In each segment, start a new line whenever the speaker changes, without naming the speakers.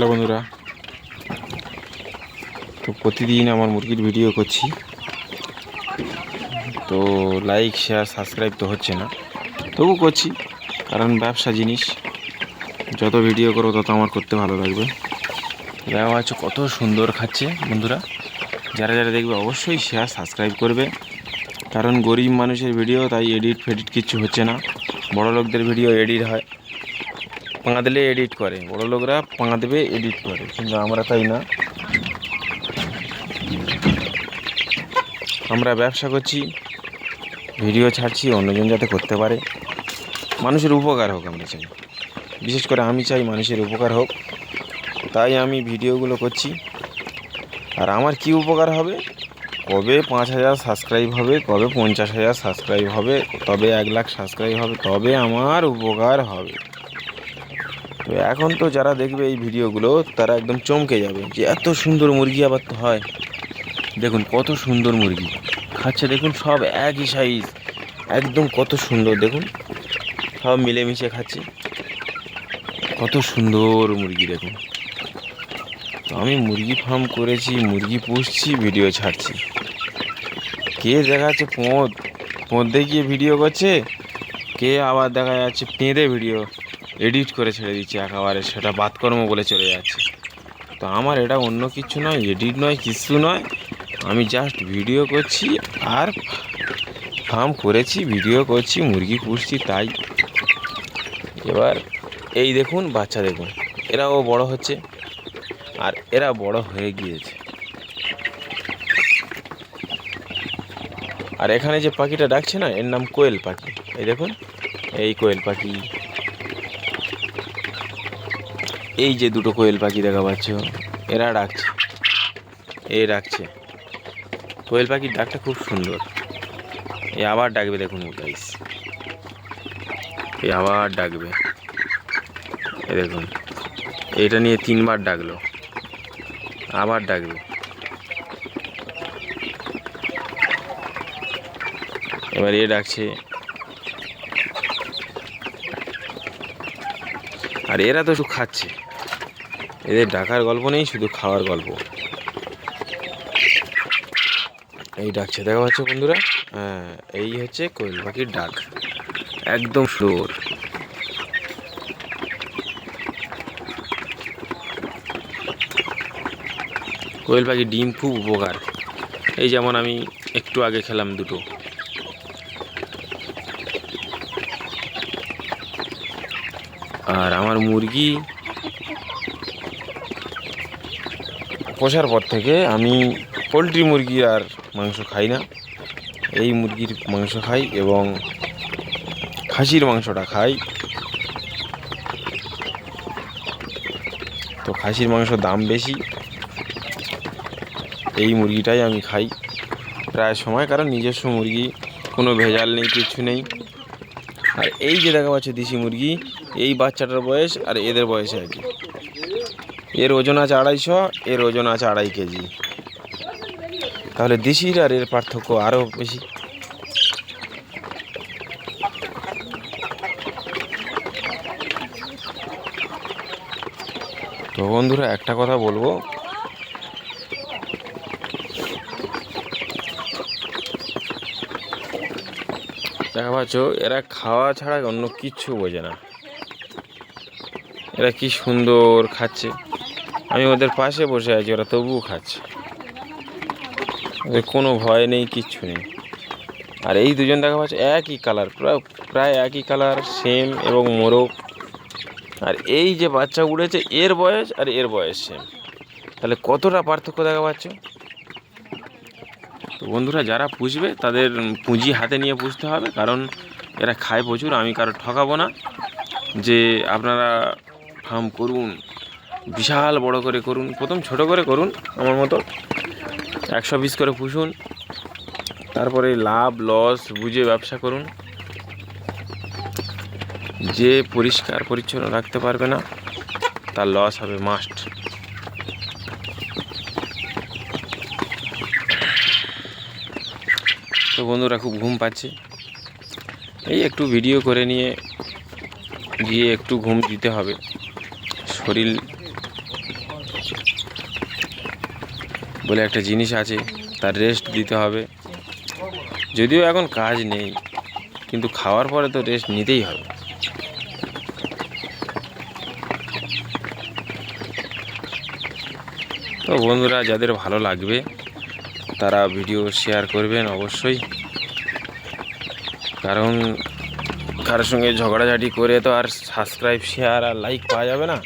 Hello বন্ধুরা। তো প্রতিদিন আমার মুরগির ভিডিও করছি। তো লাইক শেয়ার সাবস্ক্রাইব তো হচ্ছে না। তবু করছি, কারণ ব্যবসা জিনিস। যত ভিডিও করো তত আমার করতে ভালো লাগবে। দেখা আছে কত সুন্দর খাচ্ছে বন্ধুরা। যারা যারা দেখবে, অবশ্যই শেয়ার সাবস্ক্রাইব করবে। কারণ গরিব মানুষের ভিডিও তাই এডিট ফেডিট কিছু হচ্ছে না। বড় লোকদের ভিডিও এডিট হয়। পাঙা দিলে এডিট করে। বড় লোকরা পাঙা দেবে এডিট করে। কিন্তু আমরা তাই না? আমরা ব্যবসা করছি ভিডিও ছাড়ছি, অন্যজন যাতে করতে পারে। মানুষের উপকার হোক আমরা চাই। বিশেষ করে আমি চাই মানুষের উপকার হোক। তাই আমি ভিডিওগুলো করছি। আর আমার কি উপকার হবে? কবে পাঁচ হাজার সাবস্ক্রাইব হবে, কবে পঞ্চাশ হাজার সাবস্ক্রাইব হবে তবে এক লাখ সাবস্ক্রাইব হবে, তবে আমার উপকার হবে। তো এখন তো যারা দেখবে এই ভিডিওগুলো, তারা একদম চমকে যাবে যে এত সুন্দর মুরগি আবার তো হয়। দেখুন কত সুন্দর মুরগি। খাচ্ছে দেখুন সব একই সাইজ একদম কত সুন্দর, দেখুন। সব মিলেমিশে খাচ্ছে। কত সুন্দর মুরগি, দেখুন। তো আমি মুরগি ফার্ম করেছি, মুরগি পুষছি ভিডিও ছাড়ছি। কে দেখাচ্ছে পোঁত পোঁত গিয়ে ভিডিও করছে? কে আবার দেখা যাচ্ছে, পেঁদে ভিডিও এডিট করে ছেড়ে দিচ্ছে একেবারে, সেটা বাতকর্ম বলে চলে যাচ্ছে। তো আমার এটা অন্য কিছু নয়, এডিট নয়, কিছু নয়। আমি জাস্ট ভিডিও করছি আর ফার্ম করেছি ভিডিও করছি, মুরগি পুষছি, তাই। এবার এই দেখুন, বাচ্চা দেখুন, এরাও বড় হচ্ছে আর এরা বড় হয়ে গিয়েছে। আর এখানে যে পাখিটা ডাকছে না, এর নাম কোয়েল পাখি, এই দেখুন, এই কোয়েল পাখি। এই যে দুটো কোয়েল পাখি দেখা পাচ্ছ, এরা ডাকছে। এ ডাকছে। কোয়েল পাখির ডাকটা খুব সুন্দর। এ আবার ডাকবে দেখুন গাইস এ আবার ডাকবে। এ দেখুন। এটা নিয়ে তিনবার ডাকলো। আবার ডাকবে। এবার এ ডাকছে। আর এরা তো শুধু খাচ্ছে। এদের ডাকার গল্প নেই, শুধু খাওয়ার গল্প। এই ডাকছে, দেখা পাচ্ছে বন্ধুরা? হ্যাঁ এই হচ্ছে কোয়েল পাখির ডাক। একদম সুর। কোয়েল পাখির ডিম খুব উপকার। এই যেমন আমি একটু আগে খেলাম দুটো। আর আমার মুরগি পোষার পর থেকে আমি পোলট্রি মুরগি আর মাংস খাই না। এই মুরগির মাংস খাই এবং খাসির মাংসটা খাই। তো খাসির মাংস দাম বেশি। এই মুরগিটাই আমি খাই প্রায় সময়, কারণ নিজস্ব মুরগি, কোনো ভেজাল নেই, কিছু নেই। আর এই যে দেখা পাচ্ছে দেশি মুরগি, এই বাচ্চাটার বয়স আর এদের বয়সে আর একই এর ওজন আছে আড়াইশো, এর ওজন আছে আড়াই কেজি। তাহলে দেশির আর এর পার্থক্য আরও বেশি। তো বন্ধুরা, একটা কথা বলব। দেখা পাচ্ছ এরা খাওয়া ছাড়া অন্য কিচ্ছু বোঝে না। এরা কি সুন্দর খাচ্ছে। আমি ওদের পাশে বসে আছি, ওরা তবুও খাচ্ছে। ওদের কোনো ভয় নেই, কিচ্ছু নেই। আর এই দুজন দেখা পাচ্ছে একই কালার প্রায় প্রায় একই কালার সেম এবং মোরগ। আর এই যে বাচ্চা উড়েছে, এর বয়স আর এর বয়স সেম তাহলে কতটা পার্থক্য দেখা পাচ্ছ? তো বন্ধুরা, যারা পুষবে, তাদের পুঁজি হাতে নিয়ে পুষতে হবে, কারণ এরা খায় প্রচুর, আমি কারও ঠকাবো না। যে আপনারা ফার্ম করুন, বিশাল বড় করে করুন, প্রথম ছোট করে করুন, আমার মতো একশো পিস করে পুষুন, তারপরে লাভ, লস, বুঝে ব্যবসা করুন। যে পরিষ্কার পরিচ্ছন্ন রাখতে পারবে না, তার লস হবে মাস্ট তো বন্ধুরা, খুব ঘুম পাচ্ছে। এই একটু ভিডিও করে নিয়ে গিয়ে একটু ঘুম দিতে হবে। শরীর বলে একটা জিনিস আছে, তার রেস্ট দিতে হবে। যদিও এখন কাজ নেই, কিন্তু খাওয়ার পরে তো রেস্ট নিতেই হবে। তো বন্ধুরা, যাদের ভালো লাগবে, তারা ভিডিও শেয়ার করবেন অবশ্যই। কারণ, কারোর সঙ্গে ঝগড়াঝাটি করে তো আর সাবস্ক্রাইব শেয়ার আর লাইক পাওয়া যাবে না।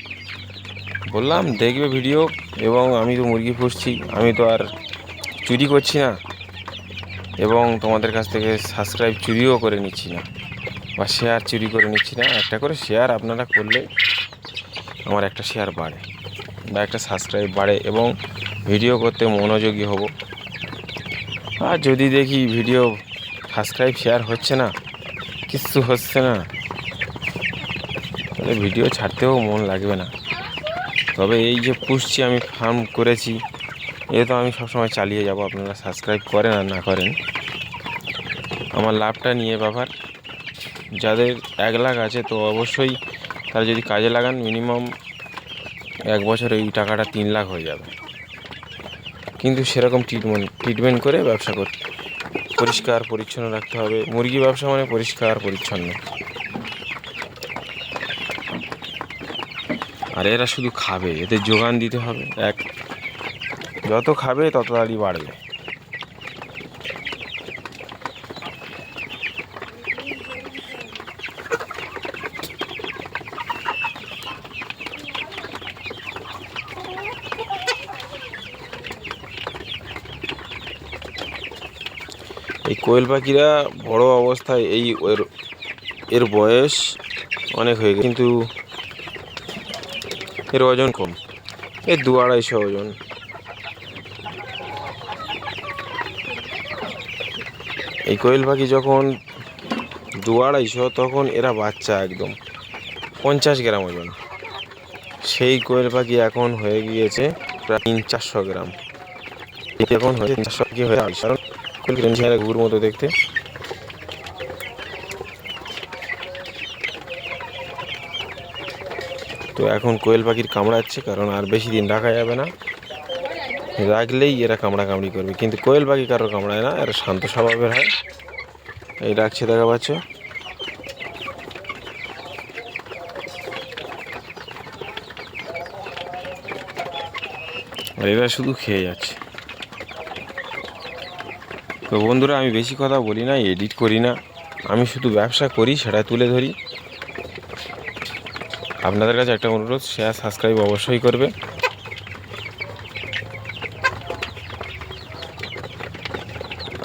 বললাম, দেখবে ভিডিও এবং আমি তো মুরগি পুষছি, আমি তো আর চুরি করছি না এবং তোমাদের কাছ থেকে সাবস্ক্রাইব চুরিও করে নিচ্ছি না বা শেয়ার চুরি করে নিচ্ছি না। একটা করে শেয়ার আপনারা করলে আমার একটা শেয়ার বাড়ে বা একটা সাবস্ক্রাইব বাড়ে এবং ভিডিও করতে মনোযোগী হব। আর যদি দেখি ভিডিও সাবস্ক্রাইব শেয়ার হচ্ছে না কিচ্ছু হচ্ছে না, তাহলে ভিডিও ছাড়তেও মন লাগবে না। তবে এই যে পুষছি, আমি ফার্ম করেছি, এ তো আমি সবসময় চালিয়ে যাব। আপনারা সাবস্ক্রাইব করেন আর না করেন, আমার লাভটা নিয়ে ব্যাপার যাদের এক লাখ আছে, তো অবশ্যই তারা যদি কাজে লাগান মিনিমাম এক বছর এই টাকাটা তিন লাখ হয়ে যাবে। কিন্তু সেরকম ট্রিটমেন্ট ট্রিটমেন্ট করে ব্যবসা করতে পরিষ্কার পরিচ্ছন্ন রাখতে হবে। মুরগি ব্যবসা মানে পরিষ্কার পরিচ্ছন্ন। আর এরা শুধু খাবে, এদের যোগান দিতে হবে। এক, যত খাবে তত তাড়াতাড়ি বাড়বে। এই কোয়েল পাখিরা বড় অবস্থায় এই এর বয়স অনেক হয়ে গেছে। কিন্তু এর ওজন কম। এই দু আড়াইশো ওজন। এই কোয়েল পাখি যখন দু আড়াইশো, তখন এরা বাচ্চা একদম। পঞ্চাশ গ্রাম ওজন। সেই কোয়েল পাখি এখন হয়ে গিয়েছে প্রায় তিন চারশো গ্রাম। এখন হয়েছে চারশো, কি হয়ে আড়াইশো কারণ কোয়েল চেহারা মতো দেখতে। তো এখন কোয়েল পাখির কামড়াচ্ছে, কারণ আর বেশি দিন রাখা যাবে না। রাখলেই এরা কামড়া কামড়ি করবে, কিন্তু কোয়েল পাখি কারোর কামড়ায় না, এরা শান্ত স্বভাবের হয়। এই রাখছে, দেখা পাচ্ছ? আর এরা শুধু খেয়ে যাচ্ছে। তো বন্ধুরা, আমি বেশি কথা বলি না, এডিট করি না। আমি শুধু ব্যবসা করি সেটা তুলে ধরি। আপনাদের কাছে একটা অনুরোধ শেয়ার সাবস্ক্রাইব অবশ্যই করবে।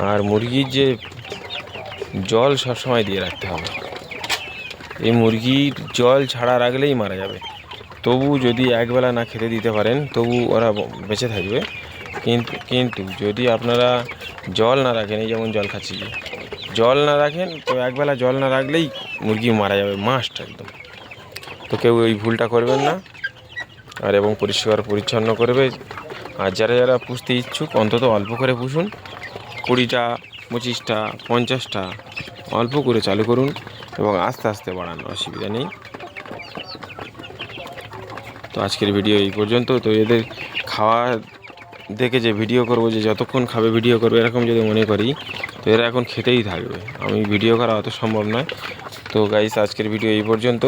আর মুরগির যে জল সবসময় দিয়ে রাখতে হবে। এই মুরগির জল ছাড়া রাখলেই মারা যাবে। তবু যদি একবেলা না খেতে দিতে পারেন, তবু ওরা বেঁচে থাকবে। কিন্তু কিন্তু যদি আপনারা জল না রাখেন, এই যেমন জল খাচ্ছি জল না রাখেন, তো একবেলা জল না রাখলেই মুরগি মারা যাবে, মাস্ট একদম। তো কেউ এই ভুলটা করবেন না। আর এবং পরিষ্কার পরিচ্ছন্ন করবে। আর যারা যারা পুষতে ইচ্ছুক, অন্তত অল্প করে পুষুন। কুড়িটা, পঁচিশটা, পঞ্চাশটা অল্প করে চালু করুন এবং আস্তে আস্তে বাড়ান অসুবিধা নেই। তো আজকের ভিডিও এই পর্যন্ত। তো এদের খাওয়া দেখে যে ভিডিও করব, যে যতক্ষণ খাবে ভিডিও করবে, এরকম যদি মনে করি, তো এরা এখন খেতেই থাকবে। আমি ভিডিও করা অত সম্ভব নয়। তো গাইস আজকের ভিডিও এই পর্যন্ত।